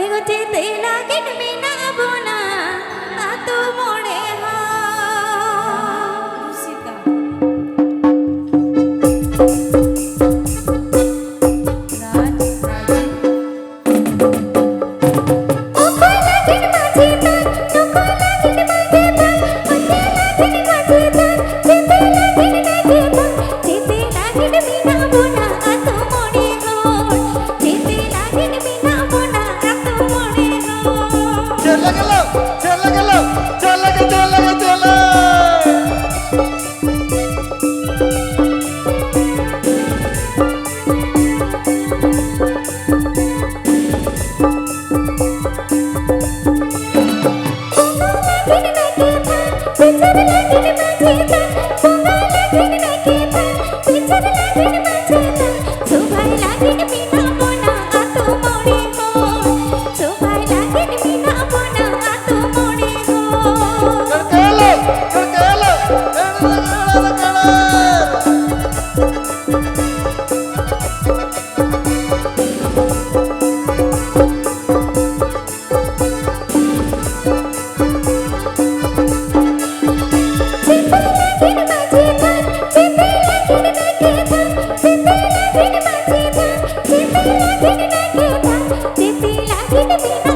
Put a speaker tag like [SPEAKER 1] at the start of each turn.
[SPEAKER 1] এগোতে তেলা কিনবি না বোনা। চরণ লাগিল মাঝে টিপি লাগিত বিনা টিপি লাগিত বিনা